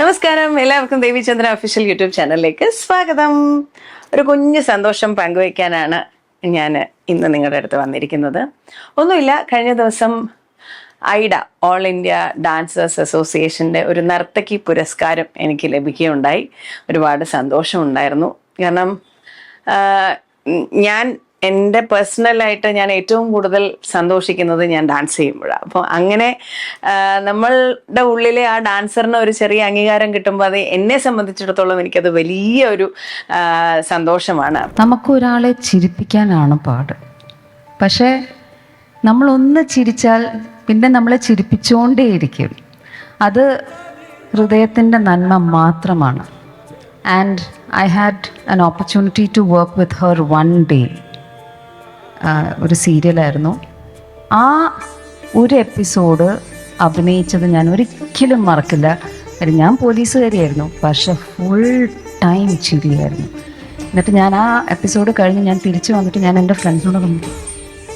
നമസ്കാരം. എല്ലാവർക്കും Devichandra official YouTube ചാനലിലേക്ക് സ്വാഗതം. ഒരു കുഞ്ഞു സന്തോഷം പങ്കുവയ്ക്കാനാണ് ഞാൻ ഇന്ന് നിങ്ങളുടെ അടുത്ത് വന്നിരിക്കുന്നത്. ഒന്നുമില്ല കഴിഞ്ഞ ദിവസം ഐഡ ഓൾ ഇന്ത്യ ഡാൻസേഴ്സ് അസോസിയേഷന്റെ ഒരു നർത്തകി പുരസ്കാരം എനിക്ക് ലഭിക്കുകയുണ്ടായി. ഒരുപാട് സന്തോഷമുണ്ടായിരുന്നു. കാരണം ഞാൻ എന്റെ പേഴ്സണലായിട്ട് ഞാൻ ഏറ്റവും കൂടുതൽ സന്തോഷിക്കുന്നത് ഞാൻ ഡാൻസ് ചെയ്യുമ്പോഴാണ് അപ്പോൾ അങ്ങനെ നമ്മളുടെ ഉള്ളിലെ ആ ഡാൻസറിന് ഒരു ചെറിയ അംഗീകാരം കിട്ടുമ്പോൾ അത് എന്നെ സംബന്ധിച്ചിടത്തോളം എനിക്കത് വലിയ ഒരു സന്തോഷമാണ്. നമുക്കൊരാളെ ചിരിപ്പിക്കാനാണ് പാട്. പക്ഷേ നമ്മളൊന്ന് ചിരിച്ചാൽ പിന്നെ നമ്മളെ ചിരിപ്പിച്ചുകൊണ്ടേയിരിക്കും അത് ഹൃദയത്തിന്റെ നന്മ മാത്രമാണ്. And I had an opportunity to work with her one day ഒരു സീരിയലായിരുന്നു ആ ഒരു എപ്പിസോഡ് അഭിനയിച്ചത് ഞാൻ ഒരിക്കലും മറക്കില്ല കാര്യം ഞാൻ പോലീസുകാരിയായിരുന്നു പക്ഷെ ഫുൾ ടൈം ചിരിയായിരുന്നു എന്നിട്ട് ഞാൻ ആ എപ്പിസോഡ് കഴിഞ്ഞ് ഞാൻ തിരിച്ചു വന്നിട്ട് ഞാൻ എന്റെ ഫ്രണ്ട്സിനോട് പറഞ്ഞു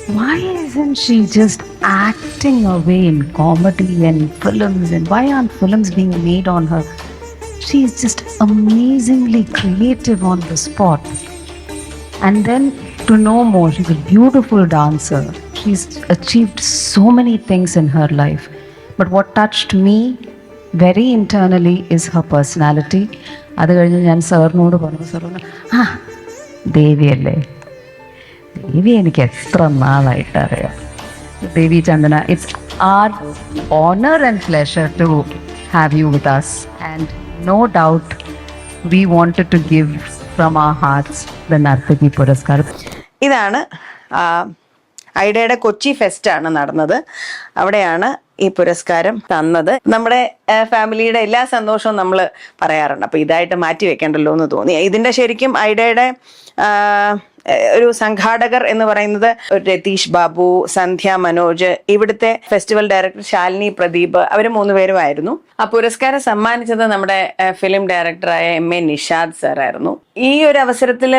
why isn't she just acting away in comedy and films and why aren't films being made on her she is just amazingly creative on the spot and then to know more she's a beautiful dancer she's achieved so many things in her life but what touched me very internally is her personality അത് കഴിഞ്ഞ് ഞാൻ സാറിനോട് പറഞ്ഞു sir പറഞ്ഞു ആ ദേവിയല്ലേ ദേവി എനിക്ക് എത്ര നാളായിട്ട് അറിയാം Devi Chandana it's our honour and pleasure to have you with us and no doubt we wanted to give from our hearts the നർത്തകി പുരസ്കാരം. ഇതാണ് ഐഡയുടെ കൊച്ചി ഫെസ്റ്റ് ആണ് നടന്നത്. അവിടെയാണ് ഈ പുരസ്കാരം തന്നത്. നമ്മുടെ ഫാമിലിയുടെ എല്ലാ സന്തോഷവും നമ്മൾ പറയാറുണ്ട്. അപ്പൊ ഇതായിട്ട് മാറ്റി വെക്കേണ്ടല്ലോ എന്ന് തോന്നി. ഇതിന്റെ ശരിക്കും ഐഡയുടെ ഒരു സംഘാടകർ എന്ന് പറയുന്നത് രതീഷ് ബാബു സന്ധ്യ മനോജ് ഇവിടുത്തെ ഫെസ്റ്റിവൽ ഡയറക്ടർ ശാലിനി പ്രദീപ് അവർ മൂന്നുപേരുമായിരുന്നു ആ പുരസ്കാരം സമ്മാനിച്ചത് നമ്മുടെ ഫിലിം ഡയറക്ടറായ എം എ നിഷാദ് സാർ ആയിരുന്നു. ഈ ഒരു അവസരത്തിൽ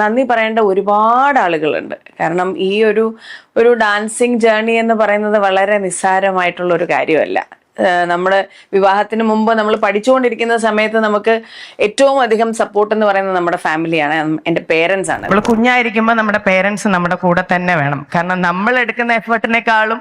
നന്ദി പറയേണ്ട ഒരുപാട് ആളുകളുണ്ട്. കാരണം ഈ ഒരു ഒരു ഡാൻസിങ് ജേർണി എന്ന് പറയുന്നത് വളരെ നിസ്സാരമായിട്ടുള്ള ഒരു കാര്യമല്ല. നമ്മൾ വിവാഹത്തിന് മുമ്പ് നമ്മൾ പഠിച്ചുകൊണ്ടിരിക്കുന്ന സമയത്ത് നമുക്ക് ഏറ്റവും അധികം സപ്പോർട്ട് എന്ന് പറയുന്നത് നമ്മുടെ ഫാമിലിയാണ് എന്റെ പേരൻസ് ആണ്. നമ്മൾ കുഞ്ഞായിരിക്കുമ്പോൾ നമ്മുടെ പേരൻസ് നമ്മുടെ കൂടെ തന്നെ വേണം. കാരണം നമ്മൾ എടുക്കുന്ന എഫേർട്ടിനേക്കാളും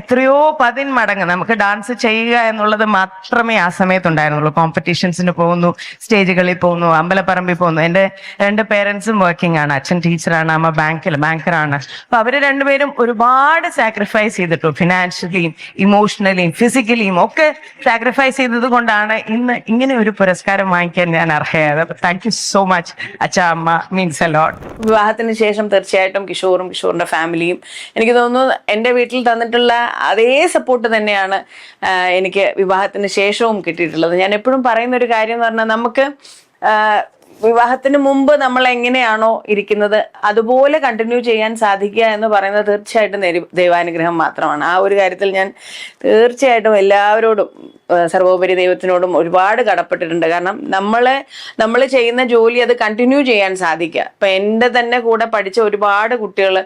എത്രയോ പതിൻ മടങ്ങ് നമുക്ക് ഡാൻസ് ചെയ്യുക എന്നുള്ളത് മാത്രമേ ആ സമയത്ത് ഉണ്ടായിരുന്നുള്ളൂ. കോമ്പറ്റീഷൻസിന് പോകുന്നു സ്റ്റേജുകളിൽ പോകുന്നു അമ്പലപ്പറമ്പിൽ പോകുന്നു. എന്റെ രണ്ട് പേരൻസും വർക്കിംഗ് ആണ്. അച്ഛൻ ടീച്ചറാണ് അമ്മ ബാങ്കിൽ ബാങ്കറാണ് അപ്പൊ അവർ രണ്ടുപേരും ഒരുപാട് സാക്രിഫൈസ് ചെയ്തിട്ടു ഫിനാൻഷ്യലിയും ഇമോഷണലിയും ഫിസിക്കലിയും ഒക്കെ സാക്രിഫൈസ് ചെയ്തത് കൊണ്ടാണ് ഇന്ന് ഇങ്ങനെ ഒരു പുരസ്കാരം വാങ്ങിക്കാൻ ഞാൻ അർഹയായത്. താങ്ക് യു സോ മച്ച് അച്ഛ അമ്മ മീൻസ് അലോട്ട് ലോട്ട് വിവാഹത്തിന് ശേഷം തീർച്ചയായിട്ടും കിഷോറും കിഷോറിന്റെ ഫാമിലിയും എനിക്ക് തോന്നുന്നു എന്റെ വീട്ടിൽ തന്നിട്ടുള്ള അതേ സപ്പോർട്ട് തന്നെയാണ് എനിക്ക് വിവാഹത്തിന് ശേഷവും കിട്ടിയിട്ടുള്ളത്. ഞാൻ എപ്പോഴും പറയുന്ന ഒരു കാര്യം എന്ന് പറഞ്ഞാൽ നമുക്ക് വിവാഹത്തിന് മുമ്പ് നമ്മൾ എങ്ങനെയാണോ ഇരിക്കുന്നത് അതുപോലെ കണ്ടിന്യൂ ചെയ്യാൻ സാധിക്കുക എന്ന് പറയുന്നത് തീർച്ചയായിട്ടും ദൈവ- ദൈവാനുഗ്രഹം മാത്രമാണ്. ആ ഒരു കാര്യത്തിൽ ഞാൻ തീർച്ചയായിട്ടും എല്ലാവരോടും സർവോപരി ദൈവത്തിനോടും ഒരുപാട് കടപ്പെട്ടിട്ടുണ്ട്. കാരണം നമ്മളെ നമ്മൾ ചെയ്യുന്ന ജോലി അത് കണ്ടിന്യൂ ചെയ്യാൻ സാധിക്കുക. ഇപ്പൊ എന്റെ തന്നെ കൂടെ പഠിച്ച ഒരുപാട് കുട്ടികൾ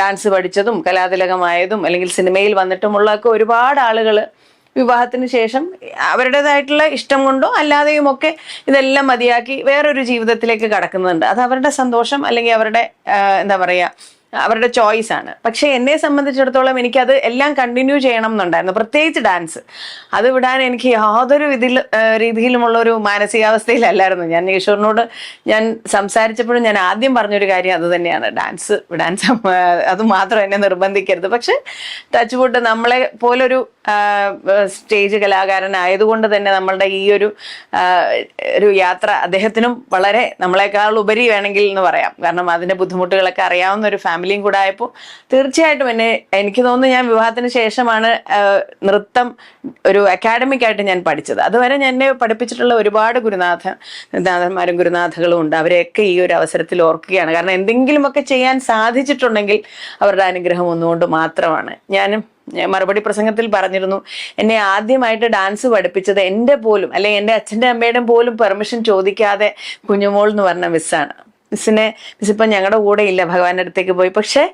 ഡാൻസ് പഠിച്ചതും കലാതിലകമായതും അല്ലെങ്കിൽ സിനിമയിൽ വന്നിട്ടുമുള്ളൊക്കെ ഒരുപാട് ആളുകൾ വിവാഹത്തിന് ശേഷം അവരുടേതായിട്ടുള്ള ഇഷ്ടം കൊണ്ടോ അല്ലാതെയും ഒക്കെ ഇതെല്ലാം മതിയാക്കി വേറൊരു ജീവിതത്തിലേക്ക് കടക്കുന്നുണ്ട്. അത് അവരുടെ സന്തോഷം അല്ലെങ്കിൽ അവരുടെ എന്താ പറയുക അവരുടെ ചോയ്സ് ആണ്. പക്ഷെ എന്നെ സംബന്ധിച്ചിടത്തോളം എനിക്കത് എല്ലാം കണ്ടിന്യൂ ചെയ്യണം എന്നുണ്ടായിരുന്നു. പ്രത്യേകിച്ച് ഡാൻസ് അത് വിടാൻ എനിക്ക് യാതൊരു ഇതിൽ രീതിയിലുമുള്ള ഒരു മാനസികാവസ്ഥയിലല്ലായിരുന്നു. ഞാൻ ഈശ്വരനോട് ഞാൻ സംസാരിച്ചപ്പോഴും ഞാൻ ആദ്യം പറഞ്ഞൊരു കാര്യം അത് തന്നെയാണ്. ഡാൻസ് വിടാൻ അത് മാത്രം എന്നെ നിർബന്ധിക്കരുത്. പക്ഷെ ടച്ച് വുഡ് നമ്മളെ പോലൊരു സ്റ്റേജ് കലാകാരനായതുകൊണ്ട് തന്നെ നമ്മളുടെ ഈ ഒരു ഒരു യാത്ര അദ്ദേഹത്തിനും വളരെ നമ്മളെക്കാൾ ഉപരി വേണമെങ്കിൽ എന്ന് പറയാം. കാരണം അതിന്റെ ബുദ്ധിമുട്ടുകളൊക്കെ അറിയാവുന്ന ഒരു ഫാമിലിയും കൂടെ ആയപ്പോൾ തീർച്ചയായിട്ടും എന്നെ എനിക്ക് തോന്നുന്നു ഞാൻ വിവാഹത്തിന് ശേഷമാണ് നൃത്തം ഒരു അക്കാഡമിക് ആയിട്ട് ഞാൻ പഠിച്ചത്. അതുവരെ എന്നെ പഠിപ്പിച്ചിട്ടുള്ള ഒരുപാട് ഗുരുനാഥ ഗുരുനാഥന്മാരും ഗുരുനാഥകളും ഉണ്ട്. അവരെയൊക്കെ ഈ ഒരു അവസരത്തിൽ ഓർക്കുകയാണ്. കാരണം എന്തെങ്കിലുമൊക്കെ ചെയ്യാൻ സാധിച്ചിട്ടുണ്ടെങ്കിൽ അവരുടെ അനുഗ്രഹം ഒന്നുകൊണ്ട് മാത്രമാണ്. ഞാനും മറുപടി പ്രസംഗത്തിൽ പറഞ്ഞിരുന്നു എന്നെ ആദ്യമായിട്ട് ഡാൻസ് പഠിപ്പിച്ചത് എന്റെ പോലും അല്ലെങ്കിൽ എന്റെ അച്ഛന്റെ അമ്മയുടെയും പോലും പെർമിഷൻ ചോദിക്കാതെ കുഞ്ഞുമോൾ എന്ന് പറഞ്ഞ മിസ്സാണ് മിസ്സിനെ മിസ് ഇപ്പം ഞങ്ങളുടെ കൂടെ ഇല്ല ഭഗവാന്റെ അടുത്തേക്ക് പോയി. പക്ഷേ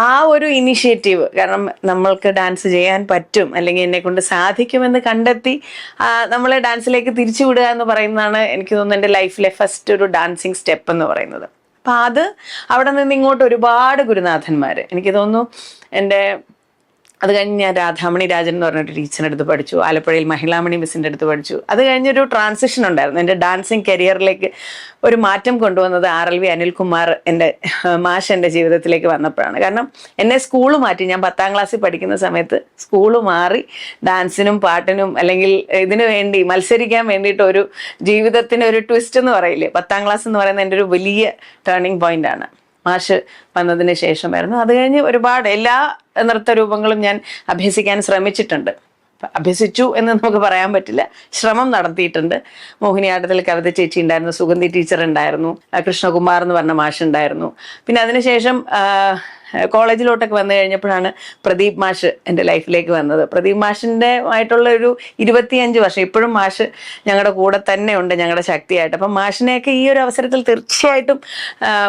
ആ ഒരു ഇനിഷ്യേറ്റീവ് കാരണം നമ്മൾക്ക് ഡാൻസ് ചെയ്യാൻ പറ്റും അല്ലെങ്കിൽ എന്നെ കൊണ്ട് സാധിക്കുമെന്ന് കണ്ടെത്തി നമ്മളെ ഡാൻസിലേക്ക് തിരിച്ചു വിടുക എന്ന് പറയുന്നതാണ് എനിക്ക് തോന്നുന്നു എന്റെ ലൈഫിലെ ഫസ്റ്റ് ഒരു ഡാൻസിങ് സ്റ്റെപ്പ് എന്ന് പറയുന്നത്. അപ്പം അത് അവിടെ നിന്ന് ഇങ്ങോട്ട് ഒരുപാട് ഗുരുനാഥന്മാർ എനിക്ക് തോന്നുന്നു എന്റെ അത് കഴിഞ്ഞ് ഞാൻ രാധാമണി രാജൻ എന്ന് പറഞ്ഞൊരു ടീച്ചറിന്റെ അടുത്ത് പഠിച്ചു. ആലപ്പുഴയിൽ മഹിളാമണി മിസ്സിന്റെ അടുത്ത് പഠിച്ചു. അത് കഴിഞ്ഞൊരു ട്രാൻസിഷൻ ഉണ്ടായിരുന്നു. എന്റെ ഡാൻസിങ് കരിയറിലേക്ക് ഒരു മാറ്റം കൊണ്ടുവന്നത് ആർ എൽ വി അനിൽകുമാർ എന്റെ മാഷ് എന്റെ ജീവിതത്തിലേക്ക് വന്നപ്പോഴാണ്. കാരണം എന്നെ സ്കൂൾ മാറ്റി. ഞാൻ പത്താം ക്ലാസ്സിൽ പഠിക്കുന്ന സമയത്ത് സ്കൂൾ മാറി ഡാൻസിനും പാട്ടിനും അല്ലെങ്കിൽ ഇതിനു വേണ്ടി മത്സരിക്കാൻ വേണ്ടിയിട്ട് ഒരു ജീവിതത്തിന് ഒരു ട്വിസ്റ്റ് എന്ന് പറയില്ലേ? പത്താം ക്ലാസ് എന്ന് പറയുന്നത് എന്റെ ഒരു വലിയ ടേണിംഗ് ആണ്. മാഷ് വന്നതിന് ശേഷമായിരുന്നു. അത് കഴിഞ്ഞ് ഒരുപാട് എല്ലാ നൃത്ത രൂപങ്ങളും ഞാൻ അഭ്യസിക്കാൻ ശ്രമിച്ചിട്ടുണ്ട്. അഭ്യസിച്ചു എന്ന് നമുക്ക് പറയാൻ പറ്റില്ല. ശ്രമം നടത്തിയിട്ടുണ്ട്. മോഹിനിയാട്ടത്തിൽ കവിത ചേച്ചി ഉണ്ടായിരുന്നു സുഗന്ധി ടീച്ചർ ഉണ്ടായിരുന്നു കൃഷ്ണകുമാർ എന്ന് പറഞ്ഞ മാഷ് ഉണ്ടായിരുന്നു. പിന്നെ അതിനുശേഷം കോളേജിലോട്ടൊക്കെ വന്നു കഴിഞ്ഞപ്പോഴാണ് പ്രദീപ് മാഷ് എന്റെ ലൈഫിലേക്ക് വന്നത്. പ്രദീപ് മാഷിന്റെ ആയിട്ടുള്ള ഒരു ഇരുപത്തിയഞ്ച് വർഷം ഇപ്പോഴും മാഷ് ഞങ്ങളുടെ കൂടെ തന്നെ ഉണ്ട് ഞങ്ങളുടെ ശക്തിയായിട്ട്. അപ്പം മാഷിനെയൊക്കെ ഈ ഒരു അവസരത്തിൽ തീർച്ചയായിട്ടും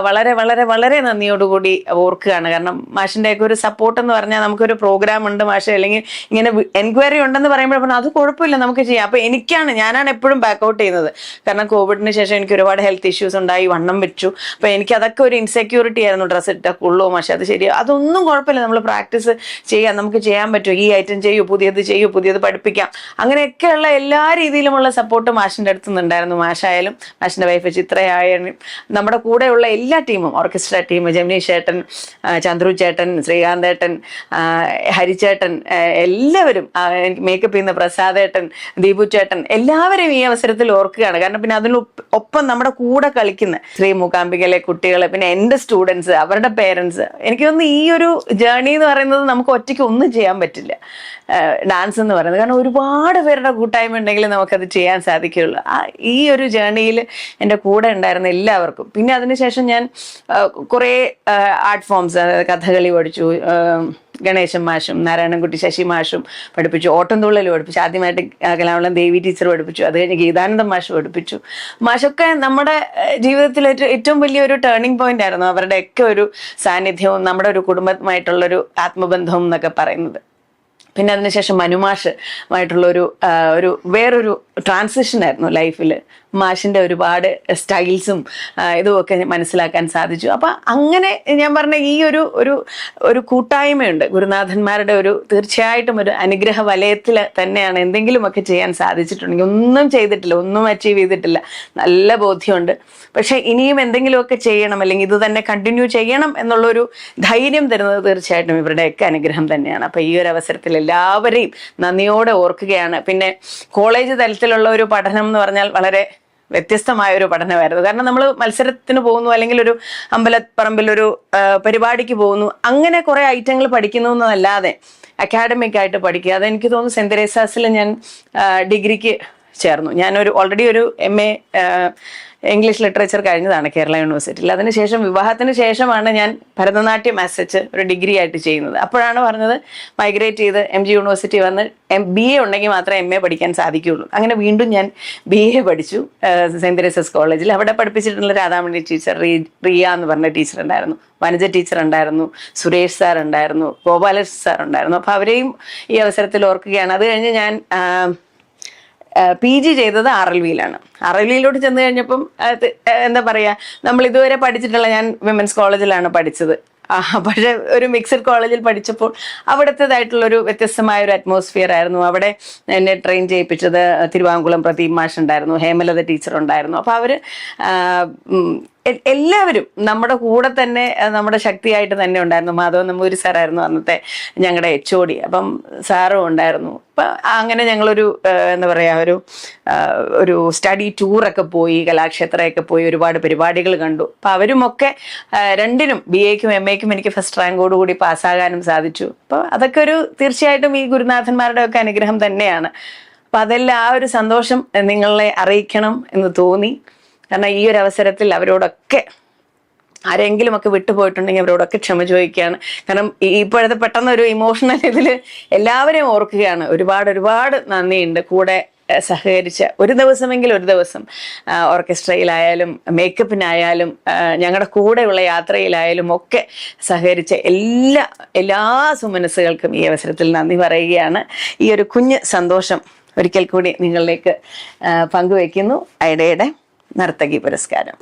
വളരെ വളരെ വളരെ നന്ദിയോടുകൂടി ഓർക്കുകയാണ്. കാരണം മാഷിന്റെയൊക്കെ ഒരു സപ്പോർട്ട് എന്ന് പറഞ്ഞാൽ നമുക്കൊരു പ്രോഗ്രാം ഉണ്ട് മാഷ് അല്ലെങ്കിൽ ഇങ്ങനെ എൻക്വയറി ഉണ്ടെന്ന് പറയുമ്പോൾ അത് കുഴപ്പമില്ല നമുക്ക് ചെയ്യാം. അപ്പോൾ എനിക്കാണ് ഞാനാണ് എപ്പോഴും ബാക്ക് ഔട്ട് ചെയ്യുന്നത്. കാരണം കോവിഡിന് ശേഷം എനിക്ക് ഒരുപാട് ഹെൽത്ത് ഇഷ്യൂസ് ഉണ്ടായി വണ്ണം വെച്ചു. അപ്പോൾ എനിക്ക് അതൊക്കെ ഒരു ഇൻസെക്യൂരിറ്റി ആയിരുന്നു ഡ്രസ്സ് ഇട്ട ഉള്ളൂ മാഷെ. അത് ശരി അതൊന്നും കുഴപ്പമില്ല. നമ്മൾ പ്രാക്ടീസ് ചെയ്യാം. നമുക്ക് ചെയ്യാൻ പറ്റും. ഈ ഐറ്റം ചെയ്യൂ പുതിയത് ചെയ്യൂ പുതിയത് പഠിപ്പിക്കാം. അങ്ങനെയൊക്കെയുള്ള എല്ലാ രീതിയിലുമുള്ള സപ്പോർട്ട് മാഷിന്റെ അടുത്ത് നിന്നുണ്ടായിരുന്നു മാഷായാലും മാഷിന്റെ വൈഫ് ചിത്രയായാലും നമ്മുടെ കൂടെയുള്ള എല്ലാ ടീമും ഓർക്കസ്ട്ര ടീം ജമിനി ചേട്ടൻ ചന്ദ്രു ചേട്ടൻ ശ്രീകാന്ത് ഏട്ടൻ ഹരിചേട്ടൻ ഹരിച്ചേട്ടൻ എനിക്ക് എല്ലാവരും മേക്കപ്പ് ചെയ്യുന്ന പ്രസാദ് പ്രസാദേട്ടൻ ദീപു ചേട്ടൻ എല്ലാവരും ഈ അവസരത്തിൽ ഓർക്കുകയാണ്. കാരണം പിന്നെ അതിന് ഒപ്പം നമ്മുടെ കൂടെ കളിക്കുന്ന ശ്രീ മൂകാംബികയിലെ കുട്ടികളെ പിന്നെ എന്റെ സ്റ്റുഡൻസ് അവരുടെ പേരൻസ് എനിക്ക് തോന്നുന്നു ഈ ഒരു ജേർണി എന്ന് പറയുന്നത് നമുക്ക് ഒറ്റയ്ക്ക് ഒന്നും ചെയ്യാൻ പറ്റില്ല. ഡാൻസ് എന്ന് പറയുന്നത്. കാരണം ഒരുപാട് പേരുടെ കൂട്ടായ്മ ഉണ്ടെങ്കിൽ നമുക്കത് ചെയ്യാൻ സാധിക്കുകയുള്ളൂ. ഈ ഒരു ജേർണിയിൽ എന്റെ കൂടെ ഉണ്ടായിരുന്ന എല്ലാവർക്കും. പിന്നെ അതിനുശേഷം ഞാൻ കുറേ ആർട്ട് ഫോംസ് അതായത് കഥകളി പഠിച്ചു. ഗണേശൻ മാഷും നാരായണൻകുട്ടി ശശി മാഷും പഠിപ്പിച്ചു. ഓട്ടംതുള്ളൽ പഠിപ്പിച്ചു. ആദ്യമായിട്ട് കലാമണ്ഡലം ദേവി ടീച്ചർ പഠിപ്പിച്ചു. അത് കഴിഞ്ഞ് ഗീതാനന്ദം മാഷ് പഠിപ്പിച്ചു. മാഷൊക്കെ നമ്മുടെ ജീവിതത്തിൽ ഏറ്റവും- വലിയ വലിയൊരു ടേണിംഗ് പോയിന്റ് ആയിരുന്നു അവരുടെയൊക്കെ ഒരു സാന്നിധ്യവും നമ്മുടെ ഒരു കുടുംബമായിട്ടുള്ളൊരു ആത്മബന്ധവും എന്നൊക്കെ പറയുന്നത്. പിന്നെ അതിനുശേഷം മനുമാഷ് ആയിട്ടുള്ള ഒരു ആ, ഒരു വേറൊരു ട്രാൻസിഷൻ ആയിരുന്നു ലൈഫിൽ മാഷിന്റെ ഒരുപാട് സ്റ്റൈൽസും ഇതുമൊക്കെ മനസ്സിലാക്കാൻ സാധിച്ചു. അപ്പം അങ്ങനെ ഞാൻ പറഞ്ഞ ഈ ഒരു ഒരു ഒരു കൂട്ടായ്മയുണ്ട്. ഗുരുനാഥന്മാരുടെ ഒരു തീർച്ചയായിട്ടും ഒരു അനുഗ്രഹ വലയത്തിൽ തന്നെയാണ് എന്തെങ്കിലുമൊക്കെ ചെയ്യാൻ സാധിച്ചിട്ടുണ്ടെങ്കിൽ ഒന്നും ചെയ്തിട്ടില്ല ഒന്നും അച്ചീവ് ചെയ്തിട്ടില്ല. നല്ല ബോധ്യമുണ്ട്. പക്ഷേ ഇനിയും എന്തെങ്കിലുമൊക്കെ ചെയ്യണം അല്ലെങ്കിൽ ഇത് തന്നെ കണ്ടിന്യൂ ചെയ്യണം എന്നുള്ളൊരു ധൈര്യം തരുന്നത് തീർച്ചയായിട്ടും ഇവരുടെയൊക്കെ അനുഗ്രഹം തന്നെയാണ്. അപ്പം ഈ ഒരു അവസരത്തിൽ എല്ലാവരെയും നന്ദിയോടെ ഓർക്കുകയാണ്. പിന്നെ കോളേജ് തലത്തിലുള്ള ഒരു പഠനം എന്ന് പറഞ്ഞാൽ വളരെ വ്യത്യസ്തമായ ഒരു പഠനമായിരുന്നു. കാരണം നമ്മൾ മത്സരത്തിന് പോകുന്നു അല്ലെങ്കിൽ ഒരു അമ്പലപ്പറമ്പിൽ ഒരു പരിപാടിക്ക് പോകുന്നു അങ്ങനെ കുറേ ഐറ്റങ്ങൾ പഠിക്കുന്നു എന്നല്ലാതെ അക്കാഡമിക് ആയിട്ട് പഠിക്കുക. അതെനിക്ക് തോന്നുന്നു സെന്റ് തെരേസാസിൽ ഞാൻ ഡിഗ്രിക്ക് ചേർന്നു. ഞാനൊരു ഓൾറെഡി ഒരു എം എ ഇംഗ്ലീഷ് ലിറ്ററേച്ചർ കഴിഞ്ഞതാണ് കേരള യൂണിവേഴ്സിറ്റിയിൽ. അതിനുശേഷം വിവാഹത്തിന് ശേഷമാണ് ഞാൻ ഭരതനാട്യം അസച്ച് ഒരു ഡിഗ്രി ആയിട്ട് ചെയ്യുന്നത്. അപ്പോഴാണ് പറഞ്ഞത് മൈഗ്രേറ്റ് ചെയ്ത് എം ജി യൂണിവേഴ്സിറ്റി വന്ന് എം ബി എ ഉണ്ടെങ്കിൽ മാത്രമേ എം എ പഠിക്കാൻ സാധിക്കുകയുള്ളൂ. അങ്ങനെ വീണ്ടും ഞാൻ ബി എ പഠിച്ചു സെന്റ് തെരേസസ് കോളേജിൽ അവിടെ പഠിപ്പിച്ചിട്ടുള്ള രാധാമണി ടീച്ചർ റീ റിയ എന്ന് പറഞ്ഞ ടീച്ചർ ഉണ്ടായിരുന്നു. വനജ ടീച്ചർ ഉണ്ടായിരുന്നു സുരേഷ് സാർ ഉണ്ടായിരുന്നു ഗോപാലകൃഷ്ണൻ സാർ ഉണ്ടായിരുന്നു. അപ്പോൾ അവരെയും ഈ അവസരത്തിൽ ഓർക്കുകയാണ്. അത് കഴിഞ്ഞ് ഞാൻ പി ജി ചെയ്തത് ആർ എൽ വിയിലാണ് ആർ എൽ വിയിലോട്ട് ചെന്ന് കഴിഞ്ഞപ്പം എന്താ പറയുക നമ്മൾ ഇതുവരെ പഠിച്ചിട്ടുള്ള ഞാൻ വിമൻസ് കോളേജിലാണ് പഠിച്ചത്. പക്ഷേ ഒരു മിക്സഡ് കോളേജിൽ പഠിച്ചപ്പോൾ അവിടുത്തേതായിട്ടുള്ളൊരു വ്യത്യസ്തമായ ഒരു അറ്റ്മോസ്ഫിയർ ആയിരുന്നു. അവിടെ എന്നെ ട്രെയിൻ ചെയ്യിപ്പിച്ചത് തിരുവാങ്കുളം പ്രദീപ് മാഷ് ഉണ്ടായിരുന്നു ഹേമലത ടീച്ചർ ഉണ്ടായിരുന്നു. അപ്പോൾ അവർ എല്ലാവരും നമ്മുടെ കൂടെ തന്നെ നമ്മുടെ ശക്തിയായിട്ട് തന്നെ ഉണ്ടായിരുന്നു. മാധവൻ നമ്പൂരി സാറായിരുന്നു അന്നത്തെ ഞങ്ങളുടെ എച്ച് ഒ ഡി. അപ്പം സാറും ഉണ്ടായിരുന്നു. അപ്പം അങ്ങനെ ഞങ്ങളൊരു എന്താ പറയുക ഒരു ഒരു സ്റ്റഡി ടൂറൊക്കെ പോയി കലാക്ഷേത്രമൊക്കെ പോയി ഒരുപാട് പരിപാടികൾ കണ്ടു. അപ്പം അവരുമൊക്കെ രണ്ടിനും ബി എക്കും എം എക്കും എനിക്ക് ഫസ്റ്റ് റാങ്കോട് കൂടി പാസ്സാകാനും സാധിച്ചു. അപ്പോൾ അതൊക്കെ ഒരു തീർച്ചയായിട്ടും ഈ ഗുരുനാഥന്മാരുടെ ഒക്കെ അനുഗ്രഹം തന്നെയാണ്. അപ്പം അതെല്ലാം ആ ഒരു സന്തോഷം നിങ്ങളെ അറിയിക്കണം എന്ന് തോന്നി. കാരണം ഈ ഒരു അവസരത്തിൽ അവരോടൊക്കെ ആരെങ്കിലും ഒക്കെ വിട്ടുപോയിട്ടുണ്ടെങ്കിൽ അവരോടൊക്കെ ക്ഷമ ചോദിക്കുകയാണ്. കാരണം ഇപ്പോഴത്തെ പെട്ടെന്ന് ഒരു ഇമോഷണൽ ഇതിൽ എല്ലാവരെയും ഓർക്കുകയാണ്. ഒരുപാട് ഒരുപാട് നന്ദിയുണ്ട്. കൂടെ സഹകരിച്ച ഒരു ദിവസമെങ്കിലും ഒരു ദിവസം ഓർക്കസ്ട്രയിലായാലും മേക്കപ്പിനായാലും ഞങ്ങളുടെ കൂടെയുള്ള യാത്രയിലായാലും ഒക്കെ സഹകരിച്ച എല്ലാ എല്ലാ സുമനസ്സുകൾക്കും ഈ അവസരത്തിൽ നന്ദി പറയുകയാണ്. ഈ ഒരു കുഞ്ഞ് സന്തോഷം ഒരിക്കൽ കൂടി നിങ്ങളിലേക്ക് പങ്കുവയ്ക്കുന്നു ഐഡയുടെ നർത്തകി പുരസ്കാരം.